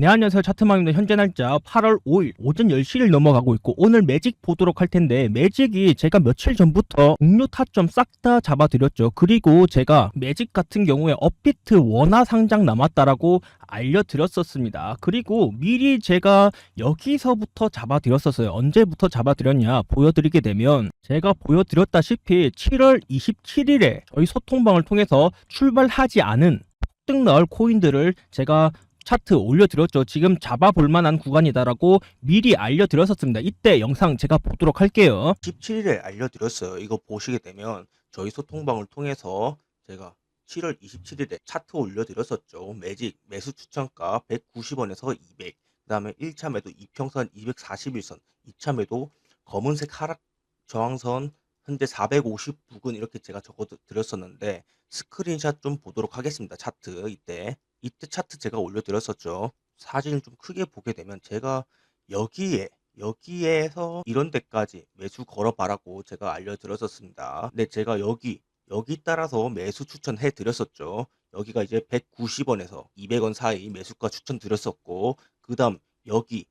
네 안녕하세요 차트망입니다 현재 날짜 8월 5일 오전 10시를 넘어가고 있고 오늘 매직 보도록 할 텐데 매직이 제가 며칠 전부터 동료 타점 싹 다 잡아드렸죠. 그리고 제가 매직 같은 경우에 업비트 원화 상장 남았다라고 알려드렸었습니다. 그리고 미리 제가 여기서부터 잡아드렸었어요. 언제부터 잡아드렸냐 보여드리게 되면 제가 보여드렸다시피 7월 27일에 저희 소통방을 통해서 출발하지 않은 폭등 나올 코인들을 제가 차트 올려드렸죠. 지금 잡아볼 만한 구간이다라고 미리 알려드렸었습니다. 이때 영상 제가 보도록 할게요. 17일에 알려드렸어요. 이거 보시게 되면 저희 소통방을 통해서 제가 7월 27일에 차트 올려드렸었죠. 매직 매수 추천가 190원에서 200. 그 다음에 1차 매도 이평선 241선, 2차 매도 검은색 하락 저항선 현재 450 부근 이렇게 제가 적어 드렸었는데 스크린샷 좀 보도록 하겠습니다. 차트 이때 이때 차트 제가 올려드렸었죠. 사진을 좀 크게 보게 되면 제가 여기에 여기에서 이런 데까지 매수 걸어봐라고 제가 알려드렸었습니다. 근데 제가 여기 여기 따라서 매수 추천해 드렸었죠. 여기가 이제 190원에서 200원 사이 매수가 추천 드렸었고 그 다음 여기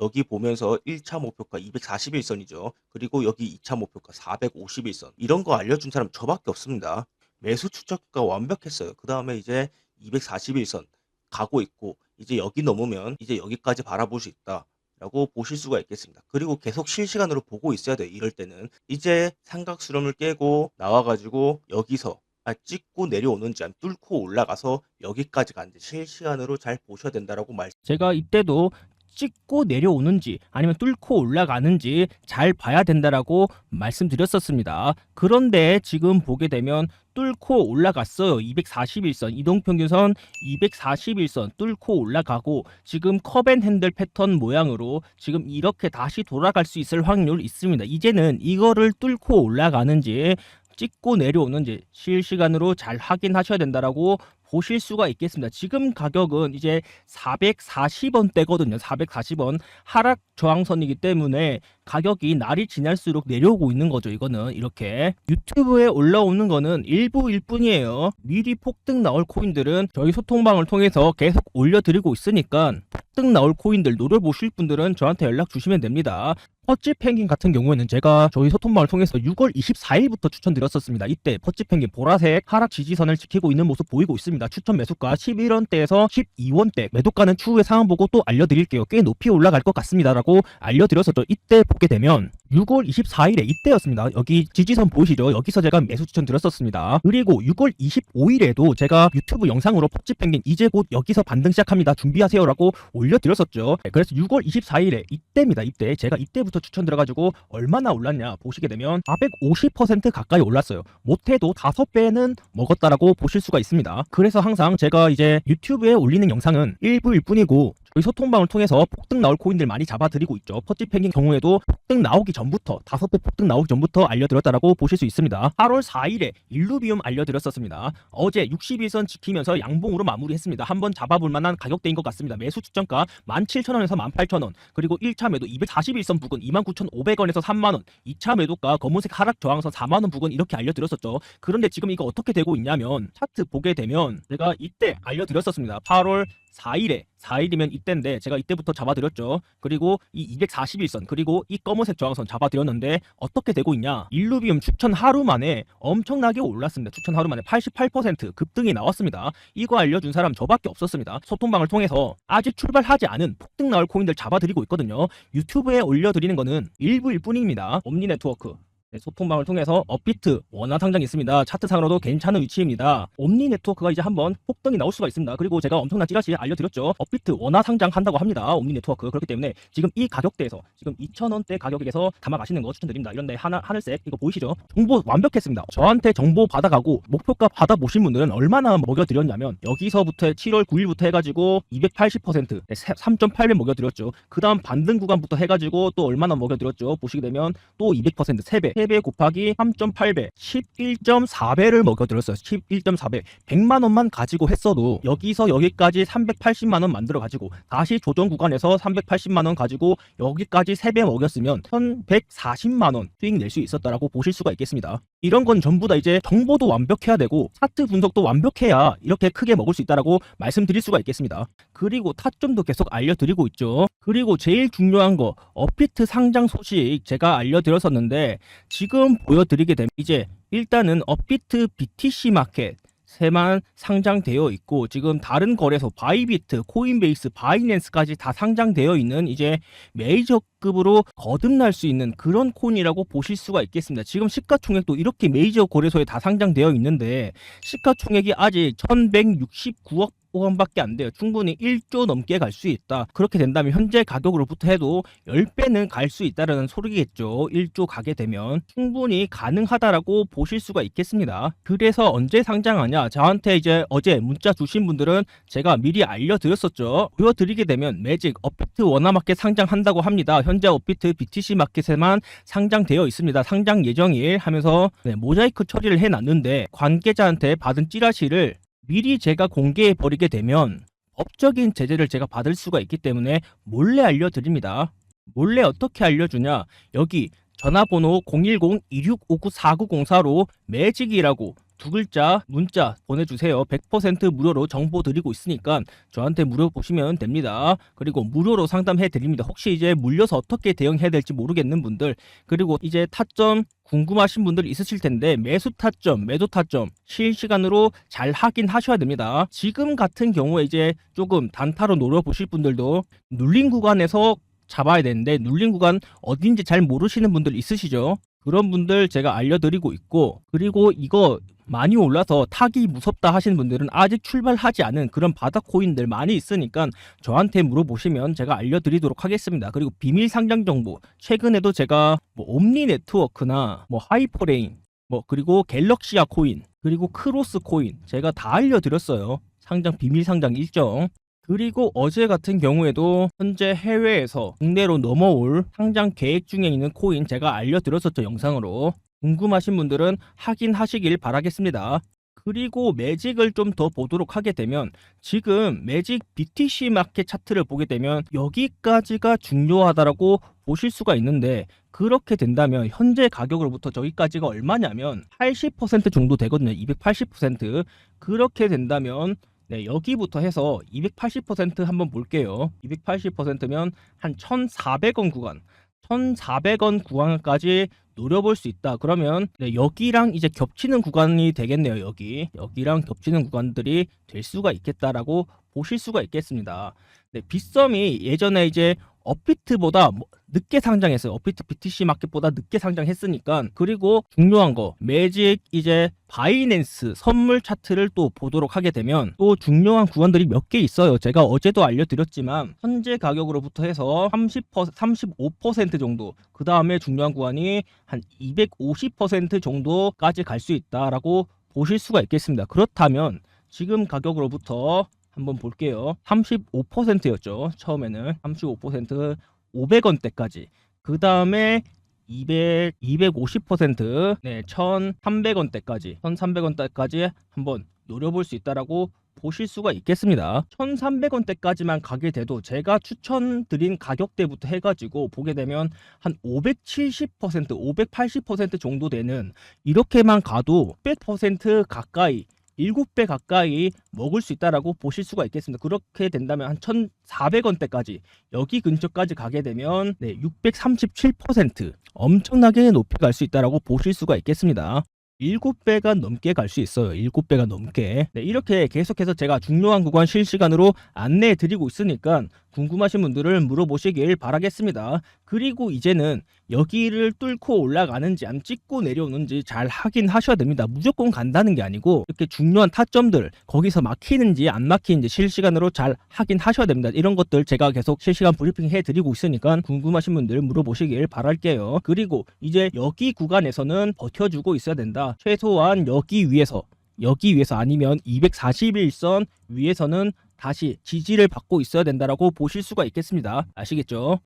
여기 보면서 1차 목표가 241선이죠. 그리고 여기 2차 목표가 451선. 이런 거 알려준 사람 저밖에 없습니다. 매수 추천가 완벽했어요. 그 다음에 이제 241선 가고 있고 이제 여기 넘으면 이제 여기까지 바라볼 수 있다. 라고 보실 수가 있겠습니다. 그리고 계속 실시간으로 보고 있어야 돼요. 이럴 때는 이제 삼각수렴을 깨고 나와가지고 여기서 아, 찍고 내려오는지 아니면 뚫고 올라가서 여기까지 가는지 실시간으로 잘 보셔야 된다라고 말. 제가 이때도 찍고 내려오는지 아니면 뚫고 올라가는지 잘 봐야 된다라고 말씀드렸었습니다. 그런데 지금 보게 되면 뚫고 올라갔어요. 241선 이동평균선 241선 뚫고 올라가고 지금 컵앤핸들 패턴 모양으로 지금 이렇게 다시 돌아갈 수 있을 확률 있습니다. 이제는 이거를 뚫고 올라가는지 찍고 내려오는지 실시간으로 잘 확인하셔야 된다라고 보실 수가 있겠습니다. 지금 가격은 이제 440원대거든요. 440원 하락 저항선이기 때문에 가격이 날이 지날수록 내려오고 있는 거죠. 이거는 이렇게 유튜브에 올라오는 거는 일부일 뿐이에요. 미리 폭등 나올 코인들은 저희 소통방을 통해서 계속 올려드리고 있으니까 폭등 나올 코인들 노려보실 분들은 저한테 연락 주시면 됩니다. 퍼치 펭귄 같은 경우에는 제가 저희 소통방을 통해서 6월 24일부터 추천드렸었습니다. 이때 퍼치 펭귄 보라색 하락 지지선을 지키고 있는 모습 보이고 있습니다. 추천 매수가 11원대에서 12원대 매도가는 추후에 상황 보고 또 알려드릴게요. 꽤 높이 올라갈 것 같습니다라고 알려드렸었죠. 이때 보게 되면 6월 24일에 이때였습니다. 여기 지지선 보이시죠? 여기서 제가 매수 추천 드렸었습니다. 그리고 6월 25일에도 제가 유튜브 영상으로 퍼치 펭귄 이제 곧 여기서 반등 시작합니다. 준비하세요라고 올려드렸었죠. 네, 그래서 6월 24일에 이때입니다. 이때 제가 이때부터 추천 들어가지고 얼마나 올랐냐 보시게 되면 450% 가까이 올랐어요. 못해도 5배는 먹었다라고 보실 수가 있습니다. 그래서 항상 제가 이제 유튜브에 올리는 영상은 일부일 뿐이고 저희 소통방을 통해서 폭등 나올 코인들 많이 잡아드리고 있죠. 퍼치 펭귄 경우에도 폭등 나오기 전부터 다섯 배 폭등 나오기 전부터 알려드렸다라고 보실 수 있습니다. 8월 4일에 일루비움 알려드렸었습니다. 어제 61선 지키면서 양봉으로 마무리했습니다. 한번 잡아볼 만한 가격대인 것 같습니다. 매수 추천가 17,000원에서 18,000원 그리고 1차 매도 241선 부근 29,500원에서 3만원 2차 매도가 검은색 하락 저항선 4만원 부근 이렇게 알려드렸었죠. 그런데 지금 이거 어떻게 되고 있냐면 차트 보게 되면 제가 이때 알려드렸었습니다. 8월 4일에 4일이면 이때인데 제가 이때부터 잡아드렸죠. 그리고 이 241선 그리고 이 검은색 저항선 잡아드렸는데 어떻게 되고 있냐? 일루비움 추천 하루 만에 엄청나게 올랐습니다. 추천 하루 만에 88% 급등이 나왔습니다. 이거 알려준 사람 저밖에 없었습니다. 소통방을 통해서 아직 출발하지 않은 폭등 나올 코인들 잡아드리고 있거든요. 유튜브에 올려드리는 거는 일부일 뿐입니다. 옴니 네트워크 네, 소통방을 통해서 업비트 원화 상장이 있습니다. 차트상으로도 괜찮은 위치입니다. 옴니 네트워크가 이제 한번 폭등이 나올 수가 있습니다. 그리고 제가 엄청난 찌라시 알려드렸죠. 업비트 원화 상장 한다고 합니다. 옴니 네트워크 그렇기 때문에 지금 이 가격대에서 지금 2,000원대 가격에서 담아 가시는 거 추천드립니다. 이런데 하나 하늘색 이거 보이시죠? 정보 완벽했습니다. 저한테 정보 받아가고 목표가 받아보신 분들은 얼마나 먹여드렸냐면 여기서부터 7월 9일부터 해가지고 280% 3.8배 먹여드렸죠. 그 다음 반등 구간부터 해가지고 또 얼마나 먹여드렸죠. 보시게 되면 또 200% 3배 3배 곱하기 3.8배 11.4배를 먹여들었어요. 11.4배 100만 원만 가지고 했어도 여기서 여기까지 380만 원 만들어 가지고 다시 조정 구간에서 380만 원 가지고 여기까지 3배 먹였으면 1140만 원 수익 낼 수 있었다라고 보실 수가 있겠습니다 이런 건 전부 다 이제 정보도 완벽해야 되고 차트 분석도 완벽해야 이렇게 크게 먹을 수 있다라고 말씀드릴 수가 있겠습니다. 그리고 타점도 계속 알려드리고 있죠. 그리고 제일 중요한 거 업비트 상장 소식 제가 알려드렸었는데 지금 보여드리게 되면 이제 일단은 업비트 BTC 마켓 세만 상장되어 있고 지금 다른 거래소 바이비트, 코인베이스, 바이낸스까지 다 상장되어 있는 이제 메이저급으로 거듭날 수 있는 그런 코인이라고 보실 수가 있겠습니다. 지금 시가총액도 이렇게 메이저 거래소에 다 상장되어 있는데 시가총액이 아직 1169억 원밖에 안 돼요. 충분히 1조 넘게 갈 수 있다. 그렇게 된다면 현재 가격으로부터 해도 10배는 갈 수 있다는 소리겠죠. 1조 가게 되면 충분히 가능하다라고 보실 수가 있겠습니다. 그래서 언제 상장하냐? 저한테 이제 어제 문자 주신 분들은 제가 미리 알려드렸었죠. 보여드리게 되면 매직 업비트 원화마켓 상장한다고 합니다. 현재 업비트 BTC 마켓에만 상장되어 있습니다. 상장 예정일 하면서 네, 모자이크 처리를 해놨는데 관계자한테 받은 찌라시를 미리 제가 공개해 버리게 되면 법적인 제재를 제가 받을 수가 있기 때문에 몰래 알려드립니다. 몰래 어떻게 알려주냐? 여기 전화번호 010-2659-4904로 매직이라고 두 글자 문자 보내주세요. 100% 무료로 정보 드리고 있으니까 저한테 물어보시면 됩니다. 그리고 무료로 상담해 드립니다. 혹시 이제 물려서 어떻게 대응해야 될지 모르겠는 분들 그리고 이제 타점 궁금하신 분들 있으실 텐데 매수 타점, 매도 타점 실시간으로 잘 확인하셔야 됩니다. 지금 같은 경우에 이제 조금 단타로 노려보실 분들도 눌린 구간에서 잡아야 되는데 눌린 구간 어딘지 잘 모르시는 분들 있으시죠? 그런 분들 제가 알려드리고 있고 그리고 이거 많이 올라서 타기 무섭다 하시는 분들은 아직 출발하지 않은 그런 바닥 코인들 많이 있으니까 저한테 물어보시면 제가 알려드리도록 하겠습니다. 그리고 비밀 상장 정보 최근에도 제가 뭐 옴니 네트워크나 뭐 하이퍼레인 뭐 그리고 갤럭시아 코인 그리고 크로스 코인 제가 다 알려드렸어요. 상장 비밀 상장 일정 그리고 어제 같은 경우에도 현재 해외에서 국내로 넘어올 상장 계획 중에 있는 코인 제가 알려드렸었죠 영상으로 궁금하신 분들은 확인하시길 바라겠습니다. 그리고 매직을 좀 더 보도록 하게 되면 지금 매직 BTC 마켓 차트를 보게 되면 여기까지가 중요하다라고 보실 수가 있는데 그렇게 된다면 현재 가격으로부터 저기까지가 얼마냐면 80% 정도 되거든요. 280% 그렇게 된다면 네, 여기부터 해서 280% 한번 볼게요. 280%면 한 1,400원 구간. 1,400원 구간까지 노려볼 수 있다. 그러면 네, 여기랑 이제 겹치는 구간이 되겠네요. 여기 여기랑 겹치는 구간들이 될 수가 있겠다라고 보실 수가 있겠습니다. 네, 빗썸이 예전에 이제 업비트보다 뭐 늦게 상장했어요. 업비트 BTC 마켓보다 늦게 상장했으니까 그리고 중요한 거 매직 이제 바이낸스 선물 차트를 또 보도록 하게 되면 또 중요한 구간들이 몇 개 있어요. 제가 어제도 알려드렸지만 현재 가격으로부터 해서 30% 35% 정도 그 다음에 중요한 구간이 한 250% 정도까지 갈 수 있다라고 보실 수가 있겠습니다. 그렇다면 지금 가격으로부터 한번 볼게요. 35%였죠. 처음에는 35% 500원대까지. 그 다음에 200, 250%, 네, 1,300원대까지, 1,300원대까지 한번 노려볼 수 있다라고 보실 수가 있겠습니다. 1,300원대까지만 가게 돼도 제가 추천드린 가격대부터 해가지고 보게 되면 한 570%, 580% 정도 되는 이렇게만 가도 100% 가까이 7배 가까이 먹을 수 있다라고 보실 수가 있겠습니다. 그렇게 된다면 한 1,400원대까지 여기 근처까지 가게 되면 네, 637% 엄청나게 높이 갈 수 있다라고 보실 수가 있겠습니다. 7배가 넘게 갈 수 있어요. 7배가 넘게. 네, 이렇게 계속해서 제가 중요한 구간 실시간으로 안내해 드리고 있으니까 궁금하신 분들은 물어보시길 바라겠습니다. 그리고 이제는 여기를 뚫고 올라가는지 안 찍고 내려오는지 잘 확인하셔야 됩니다. 무조건 간다는 게 아니고 이렇게 중요한 타점들 거기서 막히는지 안 막히는지 실시간으로 잘 확인하셔야 됩니다. 이런 것들 제가 계속 실시간 브리핑 해드리고 있으니까 궁금하신 분들 물어보시길 바랄게요. 그리고 이제 여기 구간에서는 버텨주고 있어야 된다. 최소한 여기 위에서 여기 위에서 아니면 241선 위에서는 다시 지지를 받고 있어야 된다라고 보실 수가 있겠습니다. 아시겠죠?